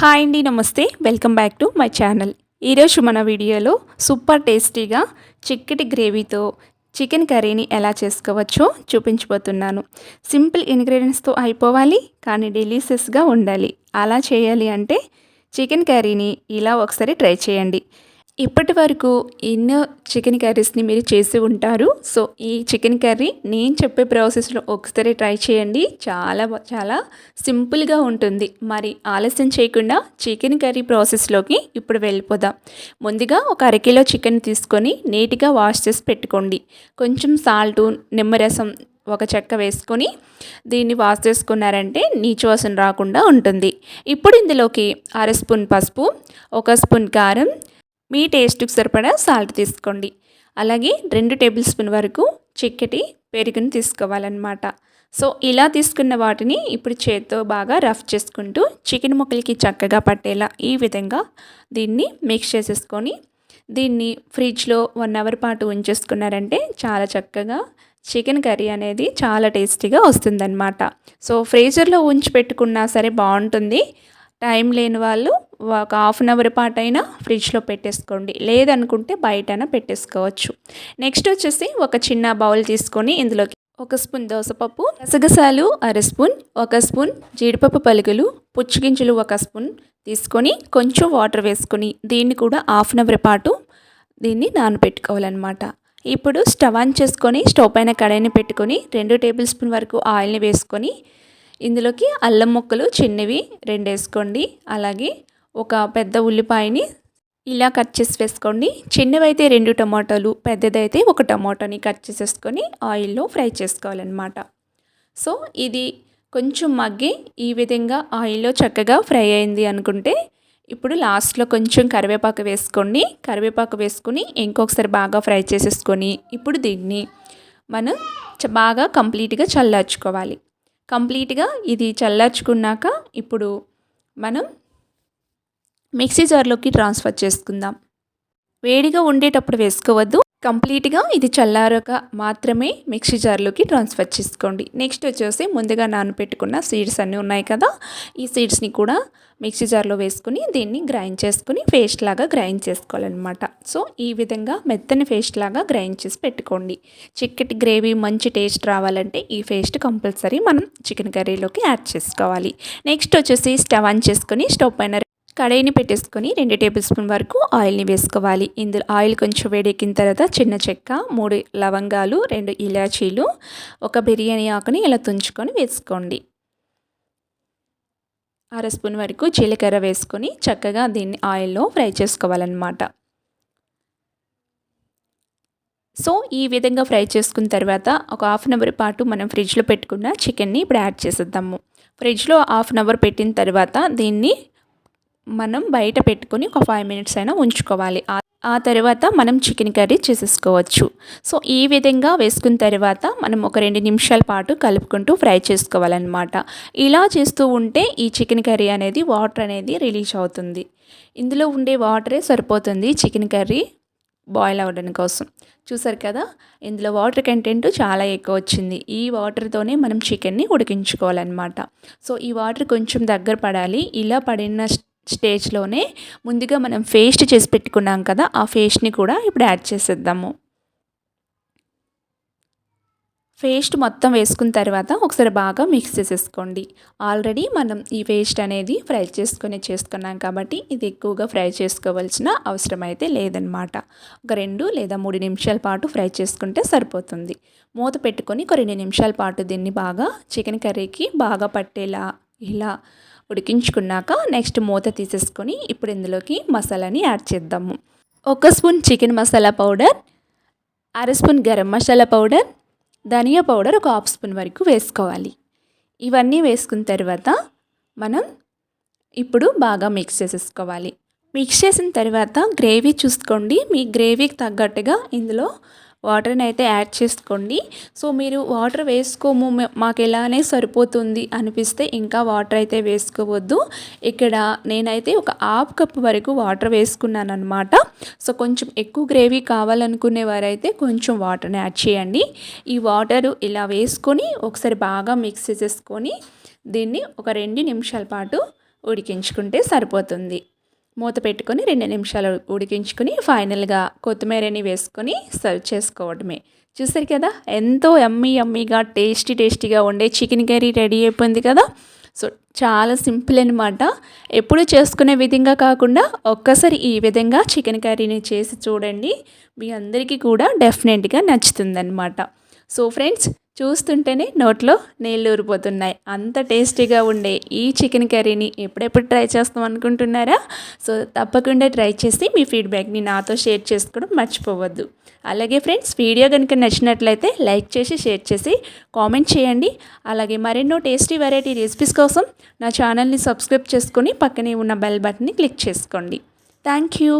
Hi అండి నమస్తే. Welcome back to my channel. ఈరోజు మన వీడియోలో సూపర్ టేస్టీగా చిక్కటి గ్రేవీతో చికెన్ కర్రీని ఎలా చేసుకోవచ్చో చూపించబోతున్నాను. సింపుల్ ఇంగ్రీడియంట్స్తో అయిపోవాలి కానీ డెలీషియస్గా ఉండాలి. అలా చేయాలి అంటే చికెన్ కర్రీని ఇలా ఒకసారి ట్రై చేయండి. ఇప్పటి వరకు ఎన్నో చికెన్ కర్రీస్ని మీరు చేసి ఉంటారు. సో ఈ చికెన్ కర్రీ నేను చెప్పే ప్రాసెస్లో ఒకసారి ట్రై చేయండి. చాలా చాలా సింపుల్గా ఉంటుంది. మరి ఆలస్యం చేయకుండా చికెన్ కర్రీ ప్రాసెస్లోకి ఇప్పుడు వెళ్ళిపోదాం. ముందుగా ఒక అరకిలో చికెన్ తీసుకొని నీట్గా వాష్ చేసి పెట్టుకోండి. కొంచెం సాల్టు నిమ్మరసం ఒక చెక్క వేసుకొని దీన్ని వాష్ చేసుకున్నారంటే నీచువాసన రాకుండా ఉంటుంది. ఇప్పుడు ఇందులోకి అర స్పూన్ పసుపు ఒక స్పూన్ కారం మీ టేస్ట్కి సరిపడా సాల్ట్ తీసుకోండి. అలాగే రెండు టేబుల్ స్పూన్ వరకు చిక్కటి పెరుగును తీసుకోవాలన్నమాట. సో ఇలా తీసుకున్న వాటిని ఇప్పుడు చేత్తో బాగా రఫ్ చేసుకుంటూ చికెన్ ముక్కలకి చక్కగా పట్టేలా ఈ విధంగా దీన్ని మిక్స్ చేసేసుకొని దీన్ని ఫ్రిడ్జ్లో వన్ అవర్ పాటు ఉంచేసుకున్నారంటే చాలా చక్కగా చికెన్ కర్రీ అనేది చాలా టేస్టీగా వస్తుందన్నమాట. సో ఫ్రీజర్లో ఉంచి పెట్టుకున్నా సరే బాగుంటుంది. టైం లేని వాళ్ళు ఒక హాఫ్ అన్ అవర్ పాటు అయినా ఫ్రిడ్జ్లో పెట్టేసుకోండి. లేదనుకుంటే బయటైనా పెట్టేసుకోవచ్చు. నెక్స్ట్ వచ్చేసి ఒక చిన్న బౌల్ తీసుకొని ఇందులోకి ఒక స్పూన్ దోసపప్పు గసగసాలు అర స్పూన్ ఒక స్పూన్ జీడిపప్పు పలుకులు పుచ్చిగింజలు ఒక స్పూన్ తీసుకొని కొంచెం వాటర్ వేసుకొని దీన్ని కూడా హాఫ్ అన్ అవర్ పాటు దీన్ని నానబెట్టుకోవాలన్నమాట. ఇప్పుడు స్టవ్ ఆన్ చేసుకొని స్టవ్ పైన కడాయిని పెట్టుకొని రెండు టేబుల్ స్పూన్ వరకు ఆయిల్ని వేసుకొని ఇందులోకి అల్లం ముక్కలు చిన్నవి రెండు వేసుకోండి. అలాగే ఒక పెద్ద ఉల్లిపాయని ఇలా కట్ చేసి వేసుకోండి. చిన్నవైతే రెండు టమాటాలు పెద్దదైతే ఒక టమాటాని కట్ చేసేసుకొని ఆయిల్లో ఫ్రై చేసుకోవాలన్నమాట. సో ఇది కొంచెం మగ్గి ఈ విధంగా ఆయిల్లో చక్కగా ఫ్రై అయింది అనుకుంటే ఇప్పుడు లాస్ట్లో కొంచెం కరివేపాకు వేసుకోండి. కరివేపాకు వేసుకుని ఇంకొకసారి బాగా ఫ్రై చేసేసుకొని ఇప్పుడు దీన్ని మనం చ- బాగా కంప్లీట్గా చల్లార్చుకోవాలి. కంప్లీట్గా ఇది చల్లార్చుకున్నాక ఇప్పుడు మనం మిక్సీ జార్లోకి ట్రాన్స్ఫర్ చేసుకుందాం. వేడిగా ఉండేటప్పుడు వేసుకోవద్దు. కంప్లీట్గా ఇది చల్లారాక మాత్రమే మిక్సీ జార్లోకి ట్రాన్స్ఫర్ చేసుకోండి. నెక్స్ట్ వచ్చేసి ముందుగా నానబెట్టుకున్న సీడ్స్ అన్నీ ఉన్నాయి కదా ఈ సీడ్స్ని కూడా మిక్సీ జార్లో వేసుకుని దీన్ని గ్రైండ్ చేసుకుని పేస్ట్ లాగా గ్రైండ్ చేసుకోవాలన్నమాట. సో ఈ విధంగా మెత్తని పేస్ట్ లాగా గ్రైండ్ చేసి పెట్టుకోండి. చిక్కటి గ్రేవీ మంచి టేస్ట్ రావాలంటే ఈ పేస్ట్ కంపల్సరీ మనం చికెన్ కర్రీలోకి యాడ్ చేసుకోవాలి. నెక్స్ట్ వచ్చేసి స్టవ్ ఆన్ చేసుకుని స్టవ్ పైన కడాయిని పెట్టేసుకొని రెండు టేబుల్ స్పూన్ వరకు ఆయిల్ని వేసుకోవాలి. ఇందులో ఆయిల్ కొంచెం వేడెక్కిన తర్వాత చిన్న చెక్క మూడు లవంగాలు రెండు ఇలాచీలు ఒక బిర్యానీ ఆకుని ఇలా తుంచుకొని వేసుకోండి. అర స్పూన్ వరకు జీలకర్ర వేసుకొని చక్కగా దీన్ని ఆయిల్లో ఫ్రై చేసుకోవాలన్నమాట. సో ఈ విధంగా ఫ్రై చేసుకున్న తర్వాత ఒక హాఫ్ అన్ అవర్ పాటు మనం ఫ్రిడ్జ్లో పెట్టుకున్న చికెన్ని ఇప్పుడు యాడ్ చేసేద్దాము. ఫ్రిడ్జ్లో హాఫ్ అన్ అవర్ పెట్టిన తర్వాత దీన్ని మనం బయట పెట్టుకొని ఒక ఫైవ్ మినిట్స్ అయినా ఉంచుకోవాలి. ఆ- తర్వాత మనం చికెన్ కర్రీ చేసేసుకోవచ్చు. సో ఈ విధంగా వేసుకున్న తర్వాత మనం ఒక రెండు నిమిషాల పాటు కలుపుకుంటూ ఫ్రై చేసుకోవాలన్నమాట. ఇలా చేస్తూ ఉంటే ఈ చికెన్ కర్రీ అనేది వాటర్ అనేది రిలీజ్ అవుతుంది. ఇందులో ఉండే వాటరే సరిపోతుంది చికెన్ కర్రీ బాయిల్ అవ్వడం కోసం. చూసారు కదా? ఇందులో వాటర్ కంటెంట్ చాలా ఎక్కువ వచ్చింది. ఈ వాటర్తోనే మనం చికెన్ని ఉడికించుకోవాలన్నమాట. సో ఈ వాటర్ కొంచెం దగ్గర పడాలి. ఇలా పడిన స్టేజ్లోనే ముందుగా మనం పేస్ట్ చేసి పెట్టుకున్నాం కదా ఆ పేస్ట్ని కూడా ఇప్పుడు యాడ్ చేసేద్దాము. పేస్ట్ మొత్తం వేసుకున్న తర్వాత ఒకసారి బాగా మిక్స్ చేసేసుకోండి. ఆల్రెడీ మనం ఈ పేస్ట్ అనేది ఫ్రై చేసుకునే చేసుకున్నాం కాబట్టి ఇది ఎక్కువగా ఫ్రై చేసుకోవాల్సిన అవసరం అయితే లేదనమాట ఒక రెండు లేదా మూడు నిమిషాల పాటు ఫ్రై చేసుకుంటే సరిపోతుంది. మూత పెట్టుకొని ఒక రెండు నిమిషాల పాటు దీన్ని బాగా చికెన్ కర్రీకి బాగా పట్టేలా ఇలా ఉడికించుకున్నాక నెక్స్ట్ మూత తీసేసుకొని ఇప్పుడు ఇందులోకి మసాలాని యాడ్ చేద్దాము. ఒక స్పూన్ చికెన్ మసాలా పౌడర్ అర స్పూన్ గరం మసాలా పౌడర్ ధనియా పౌడర్ ఒక హాఫ్ స్పూన్ వరకు వేసుకోవాలి. ఇవన్నీ వేసుకున్న తర్వాత మనం ఇప్పుడు బాగా మిక్స్ చేసేసుకోవాలి. మిక్స్ చేసిన తర్వాత గ్రేవీ చూసుకోండి. మీ గ్రేవీకి తగ్గట్టుగా ఇందులో వాటర్ని అయితే యాడ్ చేసుకోండి. సో మీరు వాటర్ వేసుకోము మాకు ఎలానే సరిపోతుంది అనిపిస్తే ఇంకా వాటర్ అయితే వేసుకోవద్దు. ఇక్కడ నేనైతే ఒక హాఫ్ కప్ వరకు వాటర్ వేసుకున్నాను అనమాట సో కొంచెం ఎక్కువ గ్రేవీ కావాలనుకునే వారైతే కొంచెం వాటర్ని యాడ్ చేయండి. ఈ వాటర్ ఇలా వేసుకొని ఒకసారి బాగా మిక్స్ చేసేసుకొని దీన్ని ఒక రెండు నిమిషాల పాటు ఉడికించుకుంటే సరిపోతుంది. మూత పెట్టుకొని రెండు నిమిషాలు ఉడికించుకొని ఫైనల్గా కొత్తిమీరని వేసుకొని సర్వ్ చేసుకోవడమే. చూసారు కదా? ఎంతో ఎమ్మీ ఎమ్మీగా టేస్టీ టేస్టీగా ఉండే చికెన్ కర్రీ రెడీ అయిపోయింది కదా? సో చాలా సింపుల్ అనమాట ఎప్పుడు చేసుకునే విధంగా కాకుండా ఒక్కసారి ఈ విధంగా చికెన్ కర్రీని చేసి చూడండి. మీ అందరికీ కూడా డెఫినెట్గా నచ్చుతుందన్నమాట. సో ఫ్రెండ్స్ చూస్తుంటేనే నోట్లో నీళ్ళు ఊరిపోతున్నాయి. అంత టేస్టీగా ఉండే ఈ చికెన్ కర్రీని ఎప్పుడెప్పుడు ట్రై చేస్తాం అనుకుంటున్నారా? సో తప్పకుండా ట్రై చేసి మీ ఫీడ్బ్యాక్ని నాతో షేర్ చేసుకోవడం మర్చిపోవద్దు. అలాగే ఫ్రెండ్స్ వీడియో కనుక నచ్చినట్లయితే లైక్ చేసి షేర్ చేసి కామెంట్ చేయండి. అలాగే మరెన్నో టేస్టీ వెరైటీ రెసిపీస్ కోసం నా ఛానల్ని సబ్స్క్రైబ్ చేసుకొని పక్కనే ఉన్న బెల్ బటన్ని క్లిక్ చేసుకోండి. Thank you.